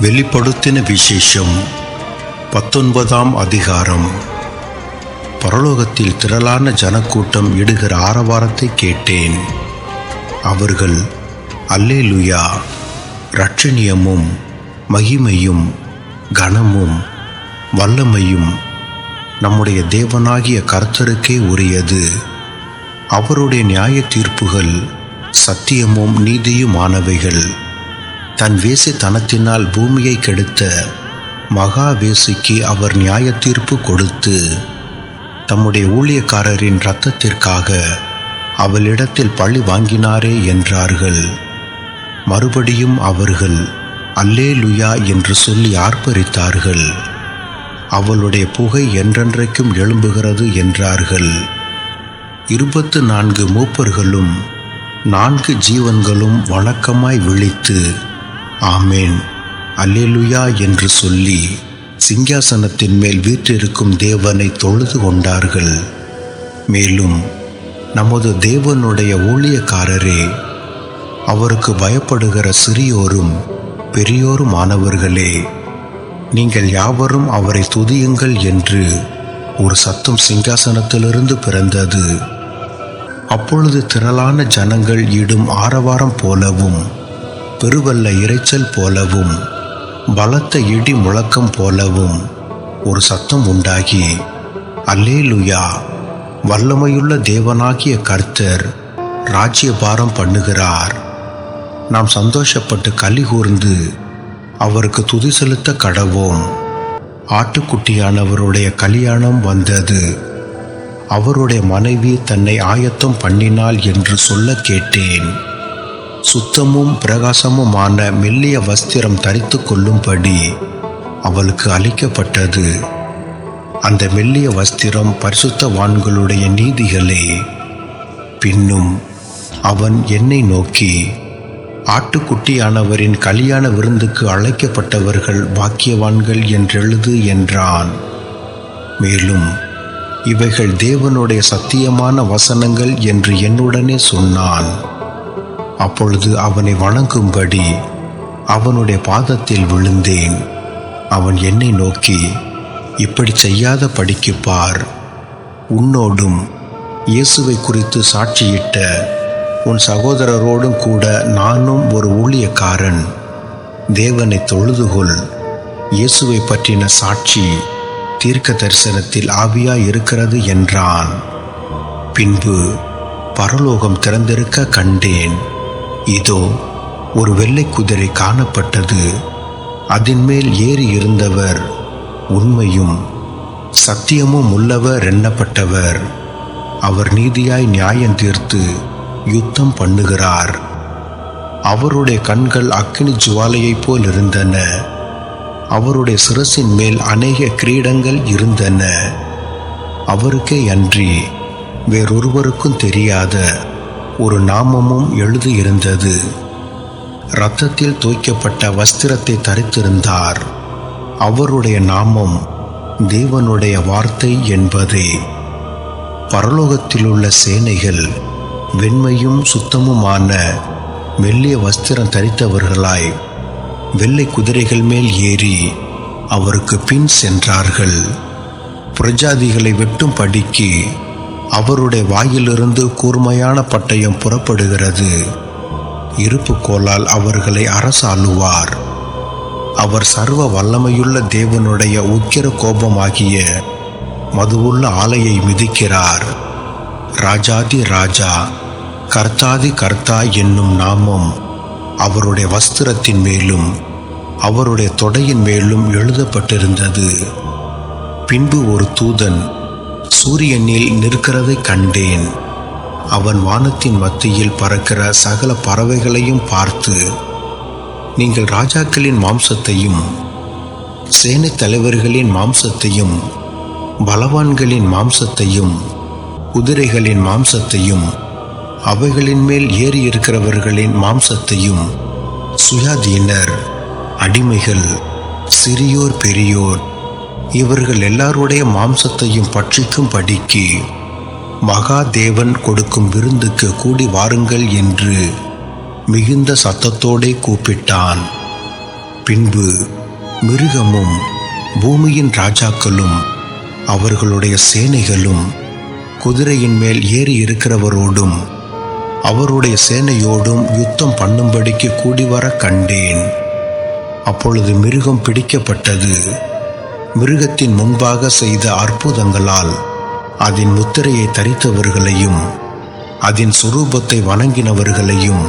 வெளிப்படுத்தின விசேஷம் பத்தொன்பதாம் அதிகாரம். பரலோகத்தில் திரளான ஜனக்கூட்டம் இடுகிற ஆரவாரத்தை கேட்டேன். அவர்கள் அல்லே லுயா ரட்சணியமும் மகிமையும் கனமும் வல்லமையும் நம்முடைய தேவனாகிய கர்த்தருக்கே உரியது. அவருடைய நியாய தீர்ப்புகள் சத்தியமும் நீதியுமானவைகள். தன் வேசித்தனத்தினால் பூமியை கெடுத்த மகாவேசிக்கு அவர் நியாய தீர்ப்பு கொடுத்து தம்முடைய ஊழியக்காரரின் இரத்தத்திற்காக அவளிடத்தில் பழி வாங்கினாரே என்றார்கள். மறுபடியும் அவர்கள் அல்லே லுயா என்று சொல்லி ஆர்ப்பரித்தார்கள். அவளுடைய புகை என்றென்றைக்கும் எழும்புகிறது என்றார்கள். இருபத்து நான்கு மூப்பர்களும் நான்கு ஜீவன்களும் வணக்கமாய் விழித்து ஆமேன். அல்லேலுயா என்று சொல்லி சிங்காசனத்தின் மேல் வீற்றிருக்கும் தேவனை தொழுது கொண்டார்கள். மேலும் நமது தேவனுடைய ஊழியக்காரரே அவருக்கு பயப்படுகிற சிறியோரும் பெரியோருமானவர்களே நீங்கள் யாவரும் அவரை துதியுங்கள் என்று ஒரு சத்தம் சிங்காசனத்திலிருந்து பிறந்தது. அப்பொழுது திரளான ஜனங்கள் இடும் ஆரவாரம் போலவும் பெருவல்ல இரைச்சல் போலவும் பலத்த இடி முழக்கம் போலவும் ஒரு சத்தம் உண்டாகி அல்லேலுயா! வல்லமையுள்ள தேவனாகிய கர்த்தர் ராஜ்யபாரம் பண்ணுகிறார். நாம் சந்தோஷப்பட்டு களி கூர்ந்து அவருக்கு துதி செலுத்த கடவோம். ஆட்டுக்குட்டியானவருடைய கல்யாணம் வந்தது. அவருடைய மனைவி தன்னை ஆயத்தம் பண்ணினாள் என்று சொல்ல கேட்டேன். சுத்தமும் பிரகாசமுமான மெல்லிய வஸ்திரம் தரித்து கொள்ளும்படி அவளுக்கு அளிக்கப்பட்டது. அந்த மெல்லிய வஸ்திரம் பரிசுத்தவான்களுடைய நீதிகளே. பின்னும் அவன் என்னை நோக்கி ஆட்டுக்குட்டியானவரின் கல்யாண விருந்துக்கு அழைக்கப்பட்டவர்கள் பாக்கியவான்கள் என்றெழுது என்றான். மேலும் இவைகள் தேவனுடைய சத்தியமான வசனங்கள் என்று என்னுடனே சொன்னான். அப்பொழுது அவனை வணங்கும்படி அவனுடைய பாதத்தில் விழுந்தேன். அவன் என்னை நோக்கி இப்படி செய்யாத படிக்கு பார். உன்னோடும் இயேசுவை குறித்து சாட்சியிட்ட உன் சகோதரரோடும் கூட நானும் ஒரு ஊழியக்காரன். தேவனை தொழுதுகொள். இயேசுவை பற்றின சாட்சி தீர்க்க தரிசனத்தில் ஆவியாய் இருக்கிறது என்றான். பின்பு பரலோகம் திறந்திருக்க கண்டேன். இதோ ஒரு வெள்ளை குதிரை காணப்பட்டது. அதன் மேல் ஏறி இருந்தவர் உண்மையும் சத்தியமும் உள்ளவர் எண்ணப்பட்டவர். அவர் நீதியாய் நியாயம் தீர்த்து யுத்தம் பண்ணுகிறார். அவருடைய கண்கள் அக்கினி ஜுவாலையைப் போல் இருந்தன. அவருடைய சிரசின் மேல் அநேக கிரீடங்கள் இருந்தன. அவருக்கே அன்றி வேறொருவருக்கும் தெரியாத ஒரு நாமமும் எழுதியிருந்தது. இரத்தத்தில் தோய்க்கப்பட்ட வஸ்திரத்தை தரித்திருந்தார். அவருடைய நாமம் தேவனுடைய வார்த்தை என்பதே. பரலோகத்தில் உள்ள சேனைகள் வெண்மையும் சுத்தமுமான மெல்லிய வஸ்திரம் தரித்தவர்களாய் வெள்ளை குதிரைகள் மேல் ஏறி அவருக்கு பின் சென்றார்கள். பிரஜாதிகளை வெட்டும் படிக்கு அவருடைய வாயிலிருந்து கூர்மையான பட்டயம் புறப்படுகிறது. இருப்பு கோலால் அவர்களை அரசாளுவார். அவர் சர்வ வல்லமையுள்ள தேவனுடைய உக்கிர கோபமாகிய மதுவுள்ள ஆலையை மிதிக்கிறார். ராஜாதி ராஜா கர்த்தாதி கர்த்தா என்னும் நாமம் அவருடைய வஸ்திரத்தின் மேலும் அவருடைய தொடையின் மேலும் எழுதப்பட்டிருந்தது. பின்பு ஒரு தூதன் சூரியனில் நிற்கிறதை கண்டேன். அவன் வானத்தின் மத்தியில் பறக்கிற சகல பறவைகளையும் பார்த்து நீங்கள் ராஜாக்களின் மாம்சத்தையும் சேனை தலைவர்களின் மாம்சத்தையும் பலவான்களின் மாம்சத்தையும் குதிரைகளின் மாம்சத்தையும் அவைகளின் மேல் ஏறி இருக்கிறவர்களின் மாம்சத்தையும் சுயாதீனர் அடிமைகள் சிறியோர் பெரியோர் இவர்கள் எல்லாருடைய மாம்சத்தையும் பட்சிக்கும் படிக்கு மகாதேவன் கொடுக்கும் விருந்துக்கு கூடி வாருங்கள் என்று மிகுந்த சத்தத்தோடே கூப்பிட்டான். பின்பு மிருகமும் பூமியின் ராஜாக்களும் அவர்களுடைய சேனைகளும் குதிரையின் மேல் ஏறி இருக்கிறவரோடும் அவருடைய சேனையோடும் யுத்தம் பண்ணும்படிக்கு கூடி வர கண்டேன். அப்பொழுது மிருகம் பிடிக்கப்பட்டது. மிருகத்தின் முன்பாக செய்த அற்புதங்களால் அதன் முத்திரையை தரித்தவர்களையும் அதன் சுரூபத்தை வணங்கினவர்களையும்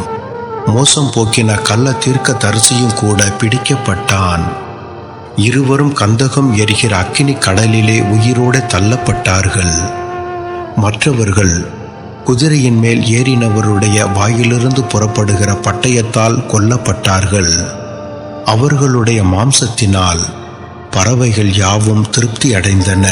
மோசம் போக்கின கள்ள தீர்க்க தரிசியும் கூட பிடிக்கப்பட்டான். இருவரும் கந்தகம் எரிகிற அக்கினி கடலிலே உயிரோடு தள்ளப்பட்டார்கள். மற்றவர்கள் குதிரையின் மேல் ஏறினவருடைய வாயிலிருந்து புறப்படுகிற பட்டயத்தால் கொல்லப்பட்டார்கள். அவர்களுடைய மாம்சத்தினால் பறவைகள் யாவும் திருப்தி அடைந்தன.